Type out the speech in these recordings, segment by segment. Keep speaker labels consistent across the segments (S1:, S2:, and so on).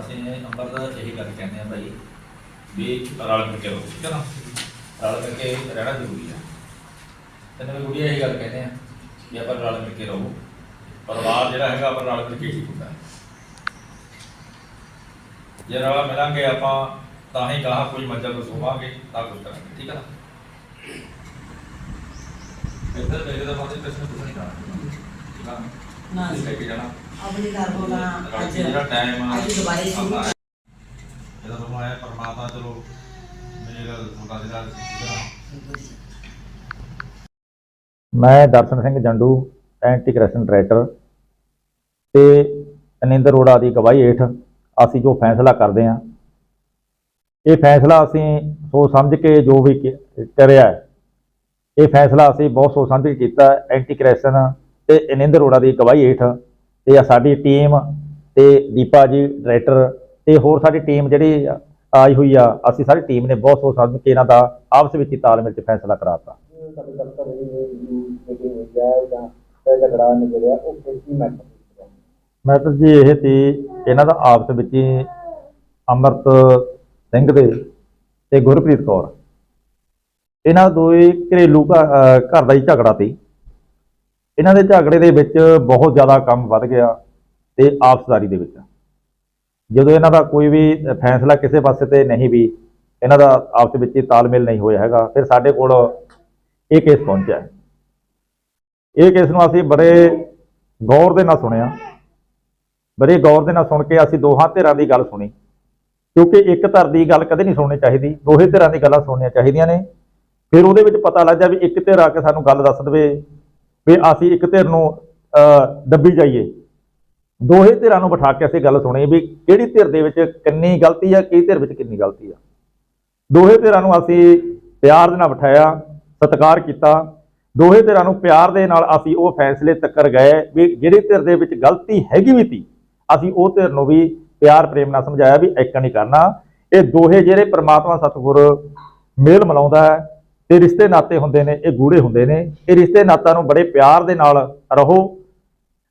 S1: ਅਸੀਂ ਨੰਬਰ ਦਾ ਇਹੀ ਗੱਲ ਕਹਿੰਦੇ ਆ ਭਾਈ ਵੀ ਰਲ ਮਿਲ ਕੇ ਰਹੋ ਠੀਕ ਹੈ ਨਾ? ਰਲ ਮਿਲ ਕੇ ਰਹਿਣਾ ਜ਼ਰੂਰੀ ਹੈ। ਤੇ ਨਵੇਂ ਗੁੜੀਆ ਇਹੀ ਗੱਲ ਕਹਿੰਦੇ ਆ ਵੀ ਆਪਾਂ ਰਲ ਮਿਲ ਕੇ ਰਹੋ। ਪਰਿਵਾਰ ਜਿਹੜਾ ਹੈਗਾ ਆਪਾਂ ਰਲ ਮਿਲ ਕੇ ਹੀ ਹੁੰਦਾ ਹੈ। ਜੇ ਰਲ ਮਿਲਾਂਗੇ ਆਪਾਂ ਤਾਂ ਹੀ ਕਹਾ ਕੋਈ ਮੰਜ਼ਲ ਰਸੂਵਾਂਗੇ ਤਾਂ ਕੁਝ ਕਰਾਂਗੇ ਠੀਕ ਹੈ ਨਾ? ਇੱਧਰ ਮੇਰੇ ਦਾ ਮਤਲਬ ਪ੍ਰਸ਼ਨ ਕੁਝ ਨਹੀਂ ਕਰਨਾ ਠੀਕ ਹੈ
S2: ਨਾ।
S1: ਤੁਸੀਂ ਲੈ ਕੇ ਜਾਣਾ।
S2: ਆਪਣੀ ਘਰ ਬੋਲਾ ਅੱਜ
S1: ਜਿਹੜਾ ਟਾਈਮ
S2: ਅੱਜ ਦੁਬਾਰੇ ਸ਼ੁਰੂ ਕਰ
S1: ਇਹਦਾ ਤੁਹਾਨੂੰ ਆਇਆ ਪਰਮਾਤਮਾ ਚਲੋ ਮੇਰੇ ਨਾਲ ਤੁਹਾਡਾ ਜਿਹੜਾ ਜਿਹੜਾ
S3: ਮੈਂ Darshan Singh Jandu anti corruption director ਤੇ ਅਨਿੰਦਰ ਅਰੋੜਾ ਦੀ ਗਵਾਹੀ ਹੇਠ ਅਸੀਂ ਜੋ ਫੈਸਲਾ ਕਰਦੇ ਹਾਂ ਇਹ ਫੈਸਲਾ ਅਸੀਂ ਸੋਚ ਸਮਝ ਕੇ ਜੋ ਵੀ ਕਰਿਆ ਇਹ ਫੈਸਲਾ ਅਸੀਂ ਬਹੁਤ ਸੋਚ ਸਮਝ ਕੇ ਕੀਤਾ ਐਂਟੀ ਕਰਪਸ਼ਨ ਤੇ ਅਨਿੰਦਰ ਅਰੋੜਾ ਦੀ ਗਵਾਹੀ ਹੇਠ ਤੇ ਆ ਸਾਡੀ ਟੀਮ ਤੇ ਦੀਪਾ ਜੀ ਡਾਇਰੈਕਟਰ ਤੇ ਹੋਰ ਸਾਡੀ ਟੀਮ ਜਿਹੜੀ ਆਈ ਹੋਈ ਆ, ਅਸੀਂ ਸਾਰੀ ਟੀਮ ਨੇ ਬਹੁਤ ਸੋਚ ਸਮਝ ਕੇ ਇਹਨਾਂ ਦਾ ਆਪਸ ਵਿੱਚ ਹੀ ਤਾਲਮੇਲ 'ਚ ਫੈਸਲਾ ਕਰਾਤਾ।
S4: ਸਾਡੇ ਮੈਟਰ
S3: ਜੀ ਇਹ ਸੀ ਇਹਨਾਂ ਦਾ ਆਪਸ ਵਿੱਚ ਹੀ ਅਮਰਤ ਸਿੰਘ ਦੇ ਤੇ ਗੁਰਪ੍ਰੀਤ ਕੌਰ। ਇਹਨਾਂ ਦੋਏ ਘਰੇਲੂ ਘਰ ਦਾ ਹੀ ਝਗੜਾ ਸੀ। ਇਹਨਾਂ ਦੇ ਝਗੜੇ ਦੇ ਵਿੱਚ ਬਹੁਤ ਜ਼ਿਆਦਾ ਕੰਮ ਵੱਧ ਗਿਆ ਤੇ ਆਪਸਦਾਰੀ ਦੇ ਵਿੱਚ। ਜਦੋਂ ਇਹਨਾਂ ਦਾ ਕੋਈ ਵੀ ਫੈਸਲਾ ਕਿਸੇ ਪਾਸੇ ਤੇ ਨਹੀਂ ਵੀ, ਇਹਨਾਂ ਦਾ ਆਪਸ ਵਿੱਚ ਹੀ ਤਾਲਮੇਲ ਨਹੀਂ ਹੋਇਆ ਹੈਗਾ, ਫਿਰ ਸਾਡੇ ਕੋਲ ਇਹ ਕੇਸ ਪਹੁੰਚਿਆ ਇਹ ਕੇਸ ਨੂੰ ਅਸੀਂ ਬੜੇ ਗੌਰ ਦੇ ਨਾਲ ਸੁਣਿਆ। ਬੜੇ ਗੌਰ ਦੇ ਨਾਲ ਸੁਣ ਕੇ ਅਸੀਂ ਦੋਹਾਂ ਧਿਰਾਂ ਦੀ ਗੱਲ ਸੁਣੀ। ਕਿਉਂਕਿ ਇੱਕ ਧਿਰ ਦੀ ਗੱਲ ਕਦੇ ਨਹੀਂ ਸੁਣਨੀ ਚਾਹੀਦੀ, ਦੋਹੇ ਧਿਰਾਂ ਦੀ ਗੱਲਾਂ ਸੁਣਨੀਆਂ ਚਾਹੀਦੀਆਂ ਨੇ। ਫਿਰ ਉਹਦੇ ਵਿੱਚ ਪਤਾ ਲੱਗ ਜਾ ਵੀ ਇੱਕ ਧਿਰ ਆ ਕੇ ਸਾਨੂੰ ਗੱਲ ਦੱਸ ਦੇਵੇ। ਵੀ ਅਸੀਂ ਇੱਕ ਧਿਰ ਨੂੰ ਦੱਬੀ ਜਾਈਏ। ਦੋਹੇ ਧਿਰਾਂ ਨੂੰ ਬਿਠਾ ਕੇ ਅਸੀਂ ਗੱਲ ਸੁਣੀ ਵੀ ਕਿਹੜੀ ਧਿਰ ਦੇ ਵਿੱਚ ਕਿੰਨੀ ਗਲਤੀ ਆ ਕਿਹੜੀ ਧਿਰ ਵਿੱਚ ਕਿੰਨੀ ਗਲਤੀ ਆ। ਦੋਹੇ ਧਿਰਾਂ ਨੂੰ ਅਸੀਂ ਪਿਆਰ ਦੇ ਨਾਲ ਬਿਠਾਇਆ, ਸਤਿਕਾਰ ਕੀਤਾ। ਦੋਹੇ ਧਿਰਾਂ ਨੂੰ ਪਿਆਰ ਦੇ ਨਾਲ ਅਸੀਂ ਉਹ ਫੈਸਲੇ ਤੱਕਰ ਗਏ ਵੀ ਜਿਹੜੀ ਧਿਰ ਦੇ ਵਿੱਚ ਗਲਤੀ ਹੈਗੀ ਵੀ ਤੀ ਅਸੀਂ ਉਹ ਧਿਰ ਨੂੰ ਵੀ ਪਿਆਰ ਪ੍ਰੇਮ ਨਾਲ ਸਮਝਾਇਆ ਵੀ ਇੱਕ ਨਹੀਂ ਕਰਨਾ। ਇਹ ਦੋਹੇ ਜਿਹੜੇ ਪ੍ਰਮਾਤਮਾ ਸਤਿਗੁਰ ਮੇਲ ਮਿਲਾਉਂਦਾ ਹੈ ਤੇ ਰਿਸ਼ਤੇ ਨਾਤੇ ਹੁੰਦੇ ਨੇ, ਇਹ ਗੂੜੇ ਹੁੰਦੇ ਨੇ। ਇਹ ਰਿਸ਼ਤੇ ਨਾਤਾਂ ਨੂੰ ਬੜੇ ਪਿਆਰ ਦੇ ਨਾਲ ਰਹੋ।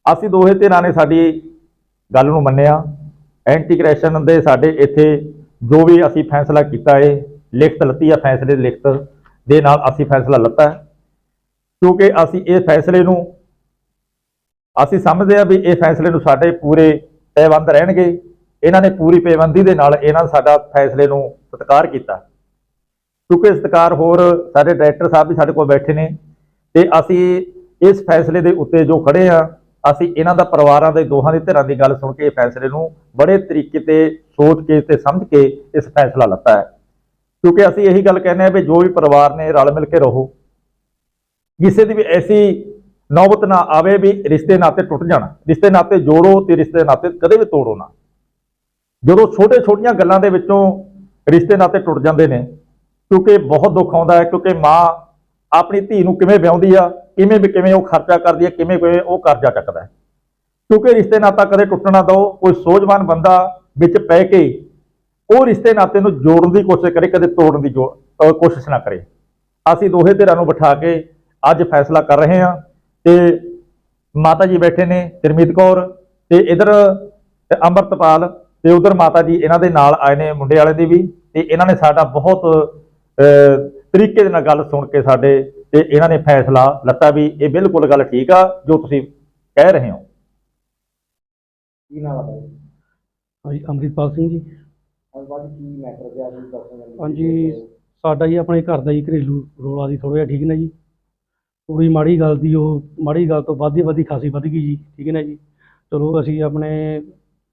S3: ਅਸੀਂ ਦੋਹੇ ਧਿਰਾਂ ਨੇ ਸਾਡੀ ਗੱਲ ਨੂੰ ਮੰਨਿਆ। ਐਂਟੀ ਕਰੈਸ਼ਨ ਦੇ ਸਾਡੇ ਇੱਥੇ ਜੋ ਵੀ ਅਸੀਂ ਫੈਸਲਾ ਕੀਤਾ ਹੈ ਲਿਖਤ ਲੱਤੀ ਆ ਫੈਸਲੇ ਲਿਖਤ ਦੇ ਨਾਲ ਅਸੀਂ ਫੈਸਲਾ ਲੱਤਾ। ਕਿਉਂਕਿ ਅਸੀਂ ਇਹ ਫੈਸਲੇ ਨੂੰ, ਅਸੀਂ ਸਮਝਦੇ ਆ ਵੀ ਇਹ ਫੈਸਲੇ ਨੂੰ ਸਾਡੇ ਪੂਰੇ ਪੈਬੰਦ ਰਹਿਣਗੇ। ਇਹਨਾਂ ਨੇ ਪੂਰੀ ਪੈਬੰਦੀ ਦੇ ਨਾਲ ਇਹਨਾਂ ਸਾਡਾ ਫੈਸਲੇ ਨੂੰ ਸਤਿਕਾਰ ਕੀਤਾ। ਕਿਉਂਕਿ ਸਤਿਕਾਰ ਹੋਰ ਸਾਡੇ ਡਾਇਰੈਕਟਰ ਸਾਹਿਬ ਵੀ ਸਾਡੇ ਕੋਲ ਬੈਠੇ ਨੇ ਤੇ ਅਸੀਂ ਇਸ ਫੈਸਲੇ ਦੇ ਉੱਤੇ ਜੋ ਖੜੇ ਆ, ਅਸੀਂ ਇਹਨਾਂ ਦਾ ਪਰਿਵਾਰਾਂ ਦੇ ਦੋਹਾਂ ਦੇ ਧਿਰਾਂ ਦੀ ਗੱਲ ਸੁਣ ਕੇ ਇਹ ਫੈਸਲੇ ਨੂੰ ਬੜੇ ਤਰੀਕੇ ਤੇ ਸੋਚ ਕੇ ਤੇ ਸਮਝ ਕੇ ਇਸ ਫੈਸਲਾ ਲੱਤਾ ਹੈ। ਕਿਉਂਕਿ ਅਸੀਂ ਇਹੀ ਗੱਲ ਕਹਿੰਦੇ ਆ ਵੀ ਜੋ ਵੀ ਪਰਿਵਾਰ ਨੇ ਰਲ ਮਿਲ ਕੇ ਰਹੋ, ਕਿਸੇ ਦੀ ਵੀ ਐਸੀ ਨੌਬਤ ਨਾ ਆਵੇ ਵੀ ਰਿਸ਼ਤੇ ਨਾਤੇ ਟੁੱਟ ਜਾਣ, ਰਿਸ਼ਤੇ ਨਾਤੇ ਜੋੜੋ ਤੇ ਰਿਸ਼ਤੇ ਨਾਤੇ ਕਦੇ ਵੀ ਤੋੜੋ ਨਾ। ਜਦੋਂ ਛੋਟੇ ਛੋਟੀਆਂ ਗੱਲਾਂ ਦੇ ਵਿੱਚੋਂ ਰਿਸ਼ਤੇ ਨਾਤੇ ਟੁੱਟ ਜਾਂਦੇ ਨੇ ਕਿਉਂਕਿ ਬਹੁਤ ਦੁੱਖ ਆਉਂਦਾ ਹੈ, ਕਿਉਂਕਿ ਮਾਂ ਆਪਣੀ ਧੀ ਨੂੰ ਕਿਵੇਂ ਵਿਆਹੁੰਦੀ ਆ, ਕਿਵੇਂ ਵੀ ਕਿਵੇਂ ਉਹ ਖਰਚਾ ਕਰਦੀ ਹੈ ਕਿਵੇਂ ਕਿਵੇਂ ਉਹ ਕਰਜ਼ਾ ਚੱਕਦਾ ਹੈ। ਕਿਉਂਕਿ ਰਿਸ਼ਤੇ ਨਾਤਾ ਕਦੇ ਟੁੱਟਣਾ ਦਿਓ, ਕੋਈ ਸੋਝਵਾਨ ਬੰਦਾ ਵਿੱਚ ਪੈ ਕੇ ਉਹ ਰਿਸ਼ਤੇ ਨਾਤੇ ਨੂੰ ਜੋੜਨ ਦੀ ਕੋਸ਼ਿਸ਼ ਕਰੇ, ਕਦੇ ਤੋੜਨ ਦੀ ਜੋ- ਕੋਸ਼ਿਸ਼ ਨਾ ਕਰੇ। ਅਸੀਂ ਦੋਹੇ ਧਿਰਾਂ ਨੂੰ ਬਿਠਾ ਕੇ ਅੱਜ ਫੈਸਲਾ ਕਰ ਰਹੇ ਹਾਂ ਤੇ ਮਾਤਾ ਜੀ ਬੈਠੇ ਨੇ ਗੁਰਮੀਤ ਕੌਰ ਤੇ ਇਧਰ ਅੰਮ੍ਰਿਤਪਾਲ ਤੇ ਉਧਰ ਮਾਤਾ ਜੀ ਇਹਨਾਂ ਦੇ ਨਾਲ ਆਏ ਨੇ ਮੁੰਡੇ ਵਾਲੇ ਦੀ ਵੀ ਤੇ ਇਹਨਾਂ ਨੇ ਸਾਡਾ ਬਹੁਤ ਤਰੀਕੇ ਦੇ ਨਾਲ ਗੱਲ ਸੁਣ ਕੇ ਸਾਡੇ ਤੇ ਇਹਨਾਂ ਨੇ ਫੈਸਲਾ ਲੱਤਾ ਵੀ ਇਹ ਬਿਲਕੁਲ ਗੱਲ ਠੀਕ ਆ ਜੋ ਤੁਸੀਂ ਕਹਿ ਰਹੇ ਹੋ।
S4: ਕੀ ਨਾਮ ਹੈ
S5: ਹਾਂਜੀ ਅੰਮ੍ਰਿਤਪਾਲ ਸਿੰਘ ਜੀ।
S4: ਕੀ ਮੈਟਰ ਜੀ? ਦੱਸੋ
S5: ਹਾਂਜੀ ਸਾਡਾ ਜੀ ਆਪਣੇ ਘਰ ਦਾ ਹੀ ਘਰੇਲੂ ਰੋਲਾ ਦੀ ਥੋੜਾ ਜਿਹਾ ਠੀਕ ਹੈ ਨਾ ਜੀ? ਥੋੜੀ ਮਾੜੀ ਗੱਲ ਦੀ ਉਹ ਮਾੜੀ ਗੱਲ ਤੋਂ ਵੱਧਦੀ ਵੱਧਦੀ ਖਾਸੀ ਵੱਧ ਗਈ ਜੀ ਠੀਕ ਹੈ ਨਾ ਜੀ? ਚਲੋ ਅਸੀਂ ਆਪਣੇ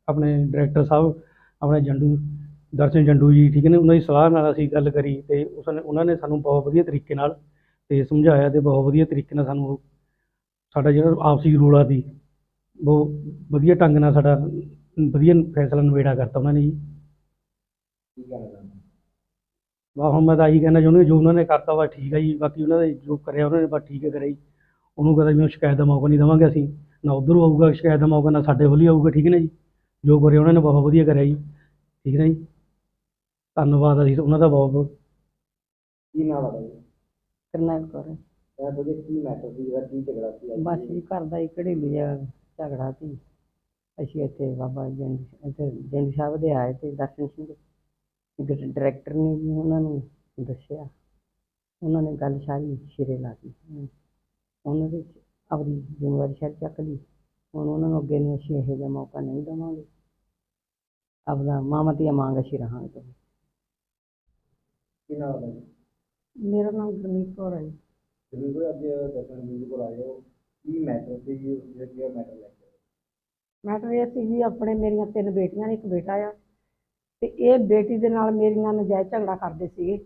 S5: ਆਪਣੇ ਡਾਇਰੈਕਟਰ ਸਾਹਿਬ ਆਪਣੇ ਜੰਡੂ ਦਰਸ਼ਨ ਜੰਡੂ ਜੀ ਠੀਕ ਹੈ ਨਾ ਉਹਨਾਂ ਦੀ ਸਲਾਹ ਨਾਲ ਅਸੀਂ ਗੱਲ ਕਰੀ ਤੇ ਉਸ ਨੇ ਉਹਨਾਂ ਨੇ ਸਾਨੂੰ ਬਹੁਤ ਵਧੀਆ ਤਰੀਕੇ ਨਾਲ ਤੇ ਸਮਝਾਇਆ ਤੇ ਬਹੁਤ ਵਧੀਆ ਤਰੀਕੇ ਨਾਲ ਸਾਨੂੰ ਸਾਡਾ ਜਿਹੜਾ ਆਪਸੀ ਰੋਲਾ ਸੀ ਬਹੁਤ ਵਧੀਆ ਢੰਗ ਨਾਲ ਸਾਡਾ ਵਧੀਆ ਫੈਸਲਾ ਨਿਬੇੜਾ ਕਰਤਾ ਉਹਨਾਂ ਨੇ ਜੀ।
S4: ਕੀ ਕਹਿਣਾ ਚਾਹੁੰਦੇ
S5: ਵਾ ਹੁਣ ਮੈਂ ਤਾਂ ਇਹੀ ਕਹਿਣਾ ਚਾਹੁੰਦਾ ਜੋ ਉਹਨਾਂ ਨੇ ਕਰਤਾ ਵਾ ਠੀਕ ਹੈ ਜੀ ਬਾਕੀ ਉਹਨਾਂ ਨੇ ਜੋ ਕਰਿਆ ਉਹਨਾਂ ਨੇ ਬਸ ਠੀਕ ਹੈ ਕਰਿਆ ਜੀ। ਉਹਨੂੰ ਕਦੇ ਵੀ ਸ਼ਿਕਾਇਤ ਦਾ ਮੌਕਾ ਨਹੀਂ ਦੇਵਾਂਗੇ ਅਸੀਂ ਨਾ ਉਧਰੋਂ ਆਊਗਾ ਸ਼ਿਕਾਇਤ ਦਾ ਮੌਕਾ ਨਾ ਸਾਡੇ ਵੱਲ ਹੀ ਆਊਗਾ ਠੀਕ ਹੈ ਨਾ ਜੀ। ਜੋ ਕਰਿਆ ਉਹਨਾਂ ਨੇ ਬਹੁਤ ਵਧੀਆ ਕਰਿਆ ਜੀ ਠੀਕ ਹੈ ਨਾ ਜੀ। ਧੰਨਵਾਦ ਅਸੀਂ ਉਹਨਾਂ ਦਾ ਬਹੁਤ ਬਹੁਤ।
S4: ਕੀ ਨਾਮ ਹੈ ਜੀ?
S6: ਕਰਨੈਲ ਕੌਰ।
S4: ਇਹ ਬਦੇ ਕੀ ਮੈਟਰ ਸੀ ਜਿਹੜਾ ਕੀ ਝਗੜਾ ਸੀ ਅੱਜ?
S6: ਬਸ ਜੀ ਘਰ ਦਾ ਹੀ ਘੜੇਲੂ ਜਿਹਾ ਝਗੜਾ ਸੀ। ਅਸੀਂ ਇੱਥੇ ਬਾਬਾ ਜੰਡ ਇੱਥੇ ਜੰਡ ਸਾਹਿਬ ਦੇ ਆਏ ਤੇ ਦਰਸ਼ਨ ਸਿੰਘ ਡਾਇਰੈਕਟਰ ਨੇ ਵੀ ਉਹਨਾਂ ਨੂੰ ਦੱਸਿਆ। ਉਹਨਾਂ ਨੇ ਗੱਲ ਸਾਰੀ ਸਿਰੇ ਲਾ ਦਿੱਤੀ। ਉਹਨਾਂ ਦੇ ਆਪਣੀ ਜ਼ਿੰਮੇਵਾਰੀ ਸਿਰ ਚੱਕ ਲਈ। ਹੁਣ ਉਹਨਾਂ ਨੂੰ ਅੱਗੇ ਨੂੰ ਅਸੀਂ ਇਹੋ ਜਿਹਾ ਮੌਕਾ ਨਹੀਂ ਦੇਵਾਂਗੇ। ਆਪਦਾ ਮਾਮਤੀਆ ਮੰਗ ਅਸੀਂ ਰਹਾਂਗੇ।
S4: ਕੀ ਨਾਮ ਹੈ? ਜੀ
S6: ਮੇਰਾ ਨਾਮ ਗੁਰਮੀਤ ਕੌਰ ਹੈ ਜੀ।
S4: ਜਿਵੇਂ ਕੋਈ ਅੱਜ ਦਰਸ਼ਨ ਜੀ ਕੋਲ ਆਏ ਹੋ। ਕੀ ਮੈਟਰ ਸੀ ਜੀ ਜਿਹੜਾ ਕੀ ਮੈਟਰ ਲੈ ਕੇ ਆਏ?
S7: ਇਹ ਸੀ ਜੀ ਆਪਣੇ ਮੇਰੀਆਂ ਤਿੰਨ ਬੇਟੀਆਂ ਨੇ ਇੱਕ ਬੇਟਾ ਆ। ਤੇ ਇਹ ਬੇਟੀ ਦੇ ਨਾਲ ਮੇਰੀਆਂ ਨਜਾਇਜ਼ ਝਗੜਾ ਕਰਦੇ ਸੀਗੇ।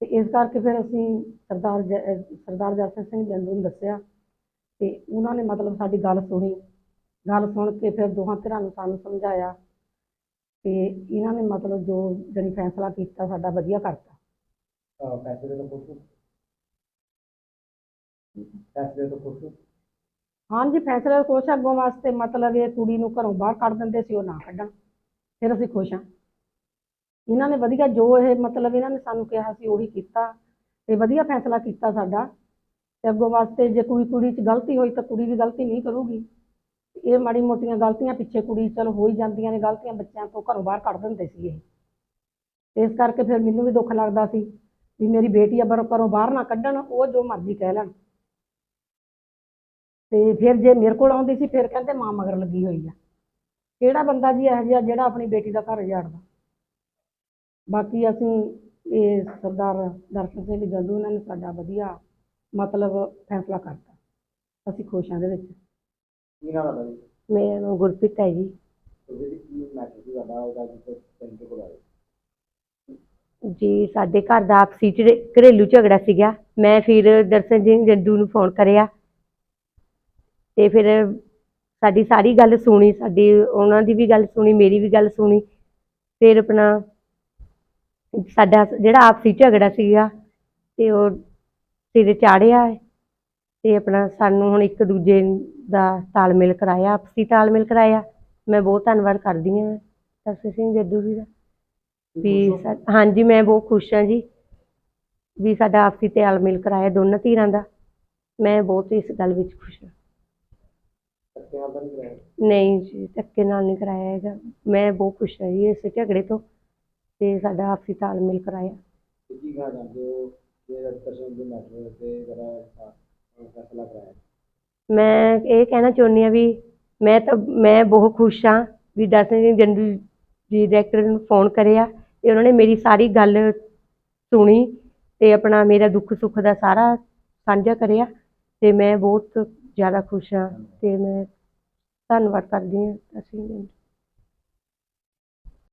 S7: ਤੇ ਇਸ ਕਰਕੇ ਫਿਰ ਅਸੀਂ ਸਰਦਾਰ ਜ- ਅਹ ਸਰਦਾਰ ਜਰਸਨ ਸਿੰਘ ਜੰਦੂ ਨੂੰ ਦੱਸਿਆ। ਤੇ ਉਹਨਾਂ ਨੇ ਮਤਲਬ ਸਾਡੀ ਗੱਲ ਸੁਣੀ। ਗੱਲ ਸੁਣ ਕੇ ਫਿਰ ਦੋਹਾਂ ਧਿਰਾਂ ਨੂੰ ਸਾਨੂੰ ਸਮਝਾਇਆ। ਤੇ ਇਹਨਾਂ ਨੇ ਮਤਲਬ ਜੋ ਜਿਹੜੀ ਫੈਸਲਾ ਕੀਤਾ ਸਾਡਾ ਵਧੀਆ ਕਰਤਾ।
S4: ਅਹ ਫੈਸਲੇ ਤੋਂ ਖੁਸ਼ ਹੋ? ਫੈਸਲੇ ਤੋਂ ਖੁਸ਼ ਹੋ?
S7: ਹਾਂਜੀ ਫੈਸਲੇ ਕੋਸ਼ ਅੱਗੋਂ ਵਾਸਤੇ ਮਤਲਬ ਇਹ ਕੁੜੀ ਨੂੰ ਘਰੋਂ ਬਾਹਰ ਕੱਢ ਦਿੰਦੇ ਸੀ ਉਹ ਨਾ ਕੱਢਣ। ਫਿਰ ਅਸੀਂ ਖੁਸ਼ ਹਾਂ ਇਹਨਾਂ ਨੇ ਵਧੀਆ ਜੋ ਇਹ ਮਤਲਬ ਇਹਨਾਂ ਨੇ ਸਾਨੂੰ ਕਿਹਾ ਸੀ ਉਹੀ ਕੀਤਾ ਤੇ ਵਧੀਆ ਫੈਸਲਾ ਕੀਤਾ ਸਾਡਾ। ਤੇ ਅੱਗੋਂ ਵਾਸਤੇ ਜੇ ਕੋਈ ਕੁੜੀ 'ਚ ਗਲਤੀ ਹੋਈ ਤਾਂ ਕੁੜੀ ਵੀ ਗਲਤੀ ਨਹੀਂ ਕਰੂਗੀ। ਇਹ ਮਾੜੀ ਮੋਟੀਆਂ ਗਲਤੀਆਂ ਪਿੱਛੇ ਕੁੜੀ ਚਲ ਹੋ ਹੀ ਜਾਂਦੀਆਂ ਨੇ, ਗਲਤੀਆਂ ਬੱਚਿਆਂ ਤੋਂ ਘਰੋਂ ਬਾਹਰ ਕੱਢ ਦਿੰਦੇ ਸੀ ਇਹ। ਇਸ ਕਰਕੇ ਫਿਰ ਮੈਨੂੰ ਵੀ ਦੁੱਖ ਲੱਗਦਾ ਸੀ ਵੀ ਮੇਰੀ ਬੇਟੀ ਆ ਘਰੋਂ ਬਾਹਰ ਨਾ ਕੱਢਣ, ਉਹ ਜੋ ਮਰਜ਼ੀ ਕਹਿ ਲੈਣ। ਤੇ ਫਿਰ ਜੇ ਮੇਰੇ ਕੋਲ ਆਉਂਦੀ ਸੀ, ਫਿਰ ਕਹਿੰਦੇ ਮਾਂ ਮਗਰ ਲੱਗੀ ਹੋਈ ਆ। ਕਿਹੜਾ ਬੰਦਾ ਜੀ ਇਹੋ ਜਿਹਾ ਜਿਹੜਾ ਆਪਣੀ ਬੇਟੀ ਦਾ ਘਰ ਉਜਾੜਦਾ? ਬਾਕੀ ਅਸੀਂ ਇਹ ਸਰਦਾਰ ਦਰਸ਼ਨ ਸਿੰਘ ਜੰਦੂ ਉਹਨਾਂ ਨੇ ਸਾਡਾ ਵਧੀਆ ਮਤਲਬ ਫੈਸਲਾ ਕਰਤਾ। ਅਸੀਂ ਖੁਸ਼ ਹਾਂ ਇਹਦੇ ਵਿੱਚ।
S4: ਕੀ ਨਾਮ ਹੈ ਜੀ?
S6: ਮੇਰਾ ਨਾਮ ਗੁਰਪ੍ਰੀਤ ਹੈ ਜੀ।
S4: ਉਹਦੇ ਵਿੱਚ ਕੀ ਮੈਟਰ ਸੀ ਤੁਹਾਡਾ ਉਹਦਾ ਜਿੱਥੇ ਪਿੰਡ ਕੋਲ ਆਏ।
S6: ਜੀ ਸਾਡੇ ਘਰ ਦਾ ਆਪਸੀ ਝੜੇ- ਘਰੇਲੂ ਝਗੜਾ ਸੀਗਾ ਮੈਂ ਫਿਰ ਦਰਸ਼ਨ ਸਿੰਘ ਜੱਦੂ ਨੂੰ ਫੋਨ ਕਰਿਆ। ਤੇ ਫਿਰ ਸਾਡੀ ਸਾਰੀ ਗੱਲ ਸੁਣੀ ਸਾਡੀ ਉਹਨਾਂ ਦੀ ਵੀ ਗੱਲ ਸੁਣੀ ਮੇਰੀ ਵੀ ਗੱਲ ਸੁਣੀ। ਫਿਰ ਆਪਣਾ ਸਾਡਾ ਜਿਹੜਾ ਆਪਸੀ ਝਗੜਾ ਸੀਗਾ ਤੇ ਉਹ ਸਿਰ ਚਾੜਿਆ। ਤੇ ਆਪਣਾ ਸਾਨੂੰ ਹੁਣ ਇੱਕ ਦੂਜੇ ਦਾ ਤਾਲਮੇਲ ਕਰਾਇਆ ਆਪਸੀ ਤਾਲਮੇਲ ਕਰਾਇਆ। ਮੈਂ ਬਹੁਤ ਧੰਨਵਾਦ ਕਰਦੀ ਹਾਂ ਦਰਸ਼ਨ ਸਿੰਘ ਜੱਦੂ ਜੀ ਦਾ। ਵੀ ਸਾ- ਹਾਂਜੀ ਮੈਂ ਬਹੁਤ ਖੁਸ਼ ਹਾਂ ਜੀ ਵੀ ਸਾਡਾ ਆਪਸੀ ਤਾਲਮੇਲ ਕਰਾਇਆ ਦੋਨਾਂ ਧਿਰਾਂ ਦਾ। ਮੈਂ ਬਹੁਤ ਇਸ ਗੱਲ ਵਿੱਚ ਖੁਸ਼ ਹਾਂ।
S4: ਤਾਂ ਨਹੀਂ ਕਰਾਇਆ?
S6: ਨਹੀਂ ਜੀ ਧੱਕੇ ਨਾਲ ਨਹੀਂ ਕਰਾਇਆ ਹੈਗਾ। ਮੈਂ ਬਹੁਤ ਖੁਸ਼ ਹਾਂ ਜੀ ਇਸ ਝਗੜੇ ਤੋਂ ਤੇ ਸਾਡਾ ਆਪਸੀ ਤਾਲਮੇਲ ਕਰਾਇਆ।
S4: ਤੇ ਕੀ ਕਹਿਣਾ ਚਾਹੁੰਦੇ ਹੋ? ਕਿ ਦਰਸ਼ਨ ਦੇ ਮੈਟਰ ਤੇ ਜਿਹੜਾ ਫੈਸਲਾ ਕਰਾਇਆ
S6: ਮੈਂ ਇਹ ਕਹਿਣਾ ਚਾਹੁੰਦੀ ਹਾਂ ਵੀ ਮੈਂ ਤਾਂ, ਮੈਂ ਬਹੁਤ ਖੁਸ਼ ਹਾਂ ਵੀ ਦਰਸ਼ਨ ਜਨਰਲ ਜੰਦੂ ਡਾਇਰੈਕਟਰ ਨੂੰ ਫੋਨ ਕਰਿਆ ਤੇ ਉਹਨਾਂ ਨੇ ਮੇਰੀ ਸਾਰੀ ਗੱਲ ਸੁਣੀ ਤੇ ਆਪਣਾ ਮੇਰਾ ਦੁੱਖ ਸੁੱਖ ਦਾ ਸਾਰਾ ਸਾਂਝਾ ਕਰਿਆ ਤੇ ਮੈਂ ਬਹੁਤ ਜ਼ਿਆਦਾ ਖੁਸ਼ ਹਾਂ ਤੇ ਮੈਂ ਧੰਨਵਾਦ ਕਰਦੀ ਹਾਂ ਦਰਸ਼ਨ ਸਿੰਘ